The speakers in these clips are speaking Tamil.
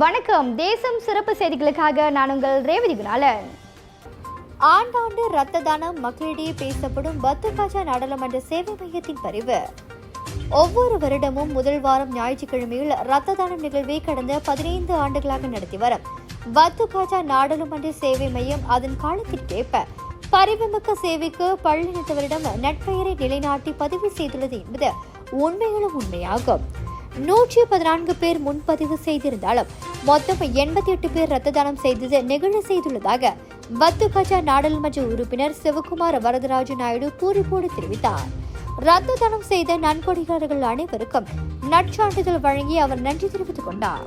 வணக்கம். தேசம் சிறப்பு செய்திகளுக்காக நான் உங்கள் ரேவதி குணாலன். ஆண்டாண்டு இரத்த தானம் மக்களிடையே பேசப்படும் பத்துகாஜா நாடாளுமன்ற சேவை மையத்தின் பதிவு. ஒவ்வொரு வருடமும் முதல் வாரம் ஞாயிற்றுக்கிழமையில் இரத்த தானம் நிகழ்வை கடந்த பதினைந்து ஆண்டுகளாக நடத்தி வரும் பத்துகாஜா நாடாளுமன்ற சேவை மையம் அதன் காலத்திற்கேற்ப பரிவுமிக்க சேவைக்கு பள்ளினத்தவரிடம் நட்பெயரை நிலைநாட்டி பதிவு செய்துள்ளது என்பது உண்மைகளும் உண்மையாகும். நூற்றி பதினான்கு பேர் முன்பதிவு செய்திருந்தாலும் மொத்தம் எண்பத்தி எட்டு பேர் ரத்த தானம் செய்தது நெகிழ செய்துள்ளதாக பத்துகஜா நாடாளுமன்ற உறுப்பினர் சிவகுமார் வரதராஜ நாயுடு பூரிப்போடு தெரிவித்தார். ரத்த தானம் செய்த நன்கொடையாளர்கள் அனைவருக்கும் நற்சான்றிதழ் வழங்கி அவர் நன்றி தெரிவித்துக் கொண்டார்.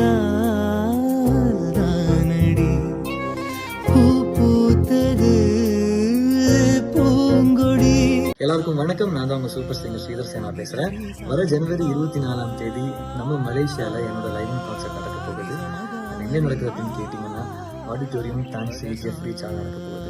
சொன்னதால் தானடி. பூ பூத்தது பூங்கொடி. எல்லாருக்கும் வணக்கம். நான் தான் உங்க சூப்பர் சிங்கர் ஸ்ரீதர் சேனா பேசுறேன். வர ஜனவரி இருபத்தி நாலாம் தேதி நம்ம மலேசியால என்னோட லைவ் கான்சர்ட் நடக்க போகுது. அது நடக்குது அப்படின்னு கேட்டீங்கன்னா ஆடிட்டோரியம் டான்ஸ் ஜெஃப்ரி சால் நடக்க போகுது.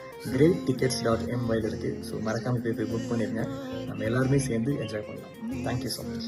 great tickets dot M Y இருக்குது ஸோ மறக்காமல் போய் போய் புக் பண்ணிடுங்க நம்ம எல்லாருமே சேர்ந்து என்ஜாய் பண்ணலாம் thank you so much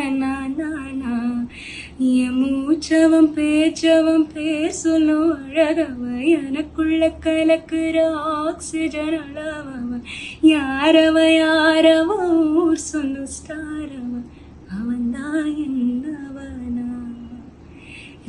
மூச்சவன் பேச்சவன் பேசணும் சொல்லும் அழகவ. எனக்குள்ள கலக்குற ஆக்சிஜன் அளவவன் யாரவ யாரவ? ஊர் சொல்லும் ஸ்டாரவன் அவன்தான் என்னவனா